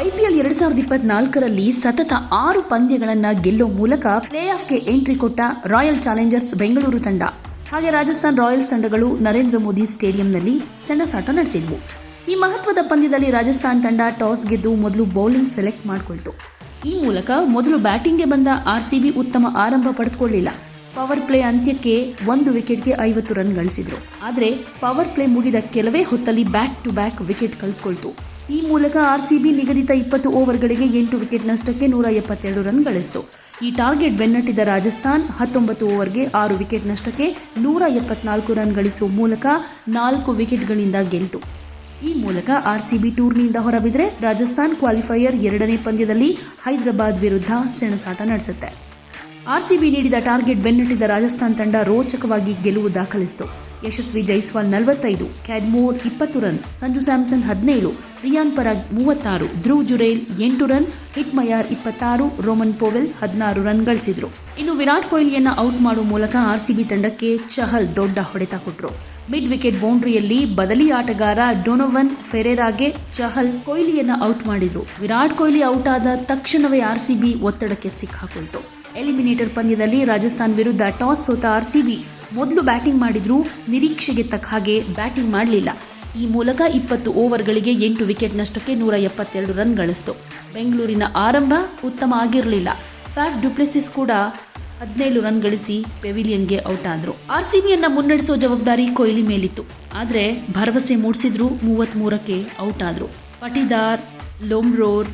IPL ಎರಡ್ ಸಾವಿರದ ಇಪ್ಪತ್ನಾಲ್ಕರಲ್ಲಿ ಸತತ ಆರು ಪಂದ್ಯಗಳನ್ನು ಗೆಲ್ಲೋ ಮೂಲಕ ಪ್ಲೇ ಆಫ್ಗೆ ಎಂಟ್ರಿ ಕೊಟ್ಟ ರಾಯಲ್ ಚಾಲೆಂಜರ್ಸ್ ಬೆಂಗಳೂರು ತಂಡ. ಹಾಗೆ ರಾಜಸ್ಥಾನ್ ರಾಯಲ್ಸ್ ತಂಡಗಳು ನರೇಂದ್ರ ಮೋದಿ ಸ್ಟೇಡಿಯಂನಲ್ಲಿ ಸೆಣಸಾಟ ನಡೆಸಿದ್ವು. ಈ ಮಹತ್ವದ ಪಂದ್ಯದಲ್ಲಿ ರಾಜಸ್ಥಾನ್ ತಂಡ ಟಾಸ್ ಗೆದ್ದು ಮೊದಲು ಬೌಲಿಂಗ್ ಸೆಲೆಕ್ಟ್ ಮಾಡಿಕೊಳ್ತು. ಈ ಮೂಲಕ ಮೊದಲು ಬ್ಯಾಟಿಂಗ್ಗೆ ಬಂದ ಆರ್ಸಿಬಿ ಉತ್ತಮ ಆರಂಭ ಪಡೆದುಕೊಳ್ಳಿಲ್ಲ. ಪವರ್ ಪ್ಲೇ ಅಂತ್ಯಕ್ಕೆ ಒಂದು ವಿಕೆಟ್ಗೆ ಐವತ್ತು ರನ್ ಗಳಿಸಿದ್ರು. ಆದರೆ ಪವರ್ ಪ್ಲೇ ಮುಗಿದ ಕೆಲವೇ ಹೊತ್ತಲ್ಲಿ ಬ್ಯಾಕ್ ಟು ಬ್ಯಾಕ್ ವಿಕೆಟ್ ಕಳೆದುಕೊಳ್ತು ಈ ಮೂಲಕ ಆರ್ಸಿಬಿ ನಿಗದಿತ ಇಪ್ಪತ್ತು ಓವರ್ಗಳಿಗೆ ಎಂಟು ವಿಕೆಟ್ ನಷ್ಟಕ್ಕೆ ನೂರ ಎಪ್ಪತ್ತೆರಡು ರನ್ ಗಳಿಸಿತು. ಈ ಟಾರ್ಗೆಟ್ ಬೆನ್ನಟ್ಟಿದ ರಾಜಸ್ಥಾನ್ ಹತ್ತೊಂಬತ್ತು ಓವರ್ಗೆ ಆರು ವಿಕೆಟ್ ನಷ್ಟಕ್ಕೆ ನೂರ ಎಪ್ಪತ್ನಾಲ್ಕು ರನ್ ಗಳಿಸುವ ಮೂಲಕ ನಾಲ್ಕು ವಿಕೆಟ್ಗಳಿಂದ ಗೆಲ್ತು. ಈ ಮೂಲಕ ಆರ್ಸಿಬಿ ಟೂರ್ನಿಯಿಂದ ಹೊರಬಿದ್ರೆ ರಾಜಸ್ಥಾನ್ ಕ್ವಾಲಿಫೈಯರ್ ಎರಡನೇ ಪಂದ್ಯದಲ್ಲಿ ಹೈದರಾಬಾದ್ ವಿರುದ್ಧ ಸೆಣಸಾಟ ನಡೆಸುತ್ತೆ. ಆರ್ಸಿಬಿ ನೀಡಿದ ಟಾರ್ಗೆಟ್ ಬೆನ್ನಟ್ಟಿದ ರಾಜಸ್ಥಾನ್ ತಂಡ ರೋಚಕವಾಗಿ ಗೆಲುವು ದಾಖಲಿಸಿತು. ಯಶಸ್ವಿ ಜೈಸ್ವಾಲ್ ನಲವತ್ತೈದು ಕ್ಯಾಡ್ಮೋರ್ ಇಪ್ಪತ್ತು ರನ್, ಸಂಜು ಸ್ಯಾಮ್ಸನ್ ಹದಿನೇಳು, ರಿಯಾನ್ ಪರಾಗ್ ಮೂವತ್ತಾರು, ಧ್ರುವ್ ಜುರೇಲ್ ಎಂಟು ರನ್ ಹಿಟ್ಮಯಾರ್ ಇಪ್ಪತ್ತಾರು, ರೋಮನ್ ಪೋವೆಲ್ ಹದಿನಾರು ರನ್ ಗಳಿಸಿದ್ರು. ಇನ್ನು ವಿರಾಟ್ ಕೊಹ್ಲಿಯನ್ನ ಔಟ್ ಮಾಡುವ ಮೂಲಕ ಆರ್ಸಿಬಿ ತಂಡಕ್ಕೆ ಚಹಲ್ ದೊಡ್ಡ ಹೊಡೆತ ಕೊಟ್ಟರು ಮಿಡ್ ವಿಕೆಟ್ ಬೌಂಡ್ರಿಯಲ್ಲಿ ಬದಲಿ ಆಟಗಾರ ಡೊನೊವನ್ ಫೆರೇರಾಗೆ ಚಹಲ್ ಕೊಹ್ಲಿಯನ್ನ ಔಟ್ ಮಾಡಿದ್ರು. ವಿರಾಟ್ ಕೊಹ್ಲಿ ಔಟ್ ಆದ ತಕ್ಷಣವೇ ಆರ್ಸಿಬಿ ಒತ್ತಡಕ್ಕೆ ಸಿಕ್ಕಾಕೊಳ್ತು. ಎಲಿಮಿನೇಟರ್ ಪಂದ್ಯದಲ್ಲಿ ರಾಜಸ್ಥಾನ್ ವಿರುದ್ಧ ಟಾಸ್ ಸೋತ ಆರ್ಸಿಬಿ ಮೊದಲು ಬ್ಯಾಟಿಂಗ್ ಮಾಡಿದರೂ ನಿರೀಕ್ಷೆಗೆ ತಕ್ಕ ಹಾಗೆ ಬ್ಯಾಟಿಂಗ್ ಮಾಡಲಿಲ್ಲ. ಈ ಮೂಲಕ ಇಪ್ಪತ್ತು ಓವರ್ಗಳಿಗೆ ಎಂಟು ವಿಕೆಟ್ ನಷ್ಟಕ್ಕೆ ನೂರ ಎಪ್ಪತ್ತೆರಡು ರನ್ ಗಳಿಸಿತು ಬೆಂಗಳೂರಿನ ಆರಂಭ ಉತ್ತಮ ಆಗಿರಲಿಲ್ಲ. ಫ್ಯಾಫ್ ಡುಪ್ಲೆಸಿಸ್ ಕೂಡ ಹದಿನೇಳು ರನ್ ಗಳಿಸಿ ಪೆವಿಲಿಯನ್ಗೆ ಔಟ್ ಆದರು ಆರ್ಸಿಬಿಯನ್ನ ಮುನ್ನಡೆಸೋ ಜವಾಬ್ದಾರಿ ಕೊಹ್ಲಿ ಮೇಲಿತ್ತು. ಆದರೆ ಭರವಸೆ ಮೂಡಿಸಿದ್ರು ಮೂವತ್ತ್ಮೂರಕ್ಕೆ ಔಟ್ ಆದರು ಪಟಿದಾರ್ ಲೋಮ್ರೋರ್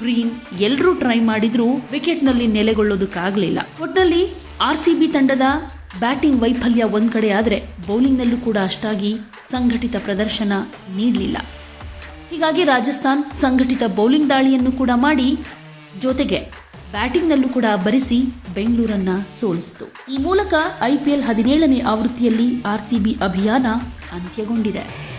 ಗ್ರೀನ್ ಎಲ್ಲರೂ ಟ್ರೈ ಮಾಡಿದ್ರು ವಿಕೆಟ್ನಲ್ಲಿ ನೆಲೆಗೊಳ್ಳೋದಕ್ಕಾಗಲಿಲ್ಲ. ಒಟ್ಟಲ್ಲಿ ಆರ್ ಸಿ ಬಿ ತಂಡದ ಬ್ಯಾಟಿಂಗ್ ವೈಫಲ್ಯ ಒಂದ್ ಕಡೆ ಆದರೆ ಬೌಲಿಂಗ್ನಲ್ಲೂ ಕೂಡ ಅಷ್ಟಾಗಿ ಸಂಘಟಿತ ಪ್ರದರ್ಶನ ನೀಡಲಿಲ್ಲ. ಹೀಗಾಗಿ ರಾಜಸ್ಥಾನ್ ಸಂಘಟಿತ ಬೌಲಿಂಗ್ ದಾಳಿಯನ್ನು ಕೂಡ ಮಾಡಿ ಜೊತೆಗೆ ಬ್ಯಾಟಿಂಗ್ನಲ್ಲೂ ಕೂಡ ಬರಿಸಿ ಬೆಂಗಳೂರನ್ನ ಸೋಲಿಸಿತು. ಈ ಮೂಲಕ ಐಪಿಎಲ್ ಹದಿನೇಳನೇ ಆವೃತ್ತಿಯಲ್ಲಿ ಆರ್ಸಿಬಿ ಅಭಿಯಾನ ಅಂತ್ಯಗೊಂಡಿದೆ.